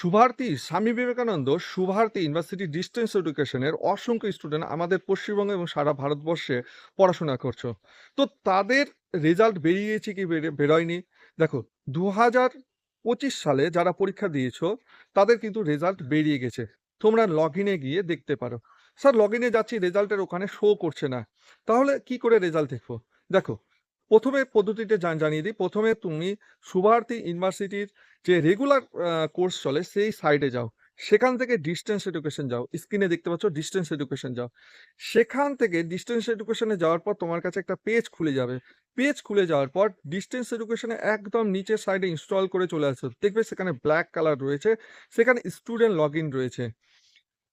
শুভার্তী Swami Vivekananda শুভার্তী university distance এডুকেশনের অসংখ্য student আমাদের পশ্চিমবঙ্গ এবং সারা ভারতবর্ষে পড়াশোনা করছ। তো তাদের রেজাল্ট বেরিয়েছে কি বেরে- বেরোয়নি। দেখো দু হাজার পঁচিশ সালে যারা পরীক্ষা দিয়েছ, তাদের কিন্তু রেজাল্ট বেরিয়ে গেছে। তোমরা লগ ইনে গিয়ে দেখতে পারো। স্যার লগ ইনে যাচ্ছি রেজাল্টের ওখানে শো করছে না। তাহলে কি করে রেজাল্ট দেখব? দেখো প্রথমে পদ্ধতিতে জান- জানিয়ে দিই। প্রথমে তুমি শুভার্থী ইউনিভার্সিটির যে রেগুলার কোর্স চলে সেই সাইডে যাও। সেখান থেকে ডিস্টেন্স এডুকেশন যাও। স্ক্রিনে দেখতে পাচ্ছ ডিস্টেন্স এডুকেশন যাও। সেখান থেকে ডিস্টেন্স এডুকেশনে যাওয়ার পর তোমার কাছে একটা পেজ খুলে যাবে। পেজ খুলে যাওয়ার পর ডিস্টেন্স এডুকেশনে একদম নিচের সাইডে ইনস্টল করে চলে আসো দেখবে সেখানে ব্ল্যাক কালার রয়েছে। সেখানে স্টুডেন্ট লগ রয়েছে।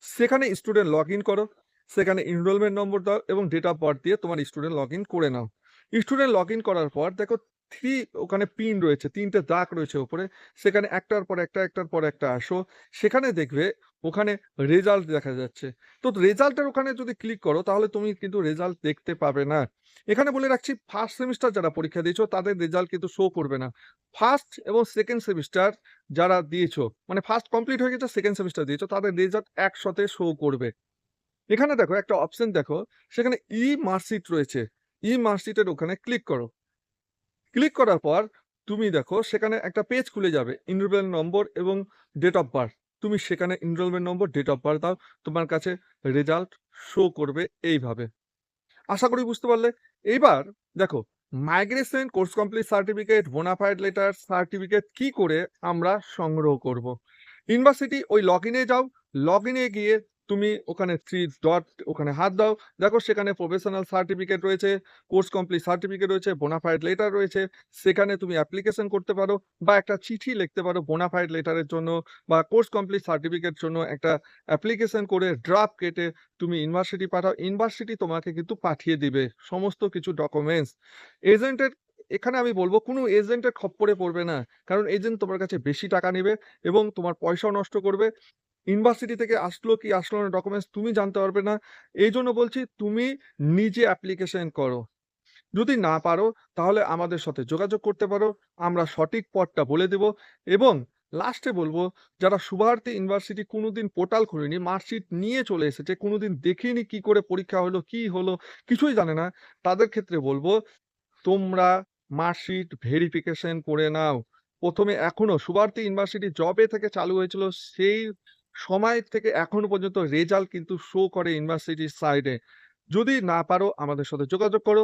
সেখানে স্টুডেন্ট লগ করো। সেখানে এনরোলমেন্ট নম্বর দাও এবং ডেট অফ বার্থ দিয়ে তোমার স্টুডেন্ট লগ করে নাও। স্টুডেন্ট লগ ইন করার পর দেখো থ্রি ওখানে পিন রয়েছে, তিনটে দাগ রয়েছে উপরে, সেখানে একটার পর একটা, একটার পর একটা আসো, সেখানে দেখবে ওখানে রেজাল্ট দেখা যাচ্ছে। তো রেজাল্টের ওখানে যদি ক্লিক করো, তাহলে তুমি কিন্তু রেজাল্ট দেখতে পাবে না। এখানে বলে রাখছি ফার্স্ট সেমিস্টার যারা পরীক্ষা দিয়েছ, তাদের রেজাল্ট কিন্তু শো করবে না। ফার্স্ট এবং সেকেন্ড সেমিস্টার যারা দিয়েছ মানে ফার্স্ট কমপ্লিট হয়ে গেছে সেকেন্ড সেমিস্টার দিয়েছ, তাদের রেজাল্ট একসাথে শো করবে। এখানে দেখো একটা অপশন দেখো, সেখানে ই মার্কশিট রয়েছে। ই মার্কশিটের ওখানে ক্লিক করো। ক্লিক করার পর তুমি দেখো সেখানে একটা পেজ খুলে যাবে এনরোলমেন্ট নম্বর এবং ডেট অফ বার্থ তুমি সেখানে enrolment number date of birth দাও, তোমার কাছে রেজাল্ট শো করবে এইভাবে। আশা করি বুঝতে পারলে। এইবার দেখো migration course complete certificate bonafide letter certificate কি করে আমরা সংগ্রহ করব? ইউনিভার্সিটি ওই লগ ইনে যাও লগ ইনে গিয়ে তুমি ওখানে থ্রি ডট ওখানে হাত দাও। দেখো সেখানে প্রফেশনাল সার্টিফিকেট রয়েছে কোর্স কমপ্লিট সার্টিফিকেট রয়েছে বোনাফাইড লেটার রয়েছে। সেখানে তুমি অ্যাপ্লিকেশন করতে পারো বা একটা চিঠি লিখতে পারো বোনাফাইড লেটারের জন্য বা কোর্স কমপ্লিট সার্টিফিকেট জন্য একটা অ্যাপ্লিকেশন করে ড্রাফট কেটে তুমি ইউনিভার্সিটি পাঠাও। ইউনিভার্সিটি তোমাকে কিন্তু পাঠিয়ে দিবে সমস্ত কিছু ডকুমেন্টস এজেন্টের এখানে আমি বলব কোনো এজেন্টের খপ্পরে পড়বে না। কারণ এজেন্ট তোমার কাছে বেশি টাকা নেবে এবং তোমার পয়সাও নষ্ট করবে। ইউনিভার্সিটি থেকে আসলো কি আসলো না ডকুমেন্টস তুমি জানতে পারবে না। এই জন্য বলছি তুমি নিজে অ্যাপ্লিকেশন করো। যদি না পারো, তাহলে আমাদের সাথে যোগাযোগ করতে পারো। আমরা সঠিক পথটা বলে দেব এবং লাস্টে বলব, যারা শুভার্থী ইউনিভার্সিটি কোনোদিন পোর্টাল খুলেনি মার্কশিট নিয়ে চলে এসেছে, কোনোদিন দেখিনি কি করে পরীক্ষা হলো, কি হলো, কিছুই জানে না, তাদের ক্ষেত্রে বলব, তোমরা মার্কশিট ভেরিফিকেশন করে নাও। প্রথমে এখনও শুভার্থী ইউনিভার্সিটি জবে থেকে চালু হয়েছিল, সেই সময় থেকে এখনও পর্যন্ত রেজাল্ট কিন্তু শো করে ইউনিভার্সিটির সাইডে। যদি না পারো, আমাদের সাথে যোগাযোগ করো।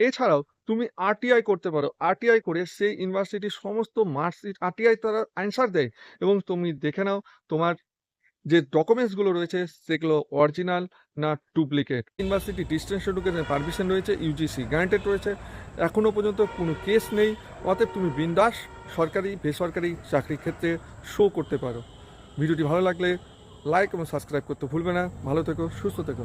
এছাড়াও, তুমি আরটিআই করতে পারো। আরটিআই করে সেই ইউনিভার্সিটির সমস্ত মার্কশিট আরটিআই তারা অ্যান্সার দেয় এবং তুমি দেখে নাও তোমার যে ডকুমেন্টসগুলো রয়েছে, সেগুলো অরিজিনাল না duplicate university distance education permission রয়েছে ইউজিসি গ্যারান্টেড রয়েছে। এখনও পর্যন্ত কোনো কেস নেই। অতএব তুমি বিন্দাস সরকারি, বেসরকারি চাকরির ক্ষেত্রে শো করতে পারো। ভিডিওটি ভালো লাগলে লাইক এবং সাবস্ক্রাইব করতে ভুলবে না। ভালো থেকো সুস্থ থেকো।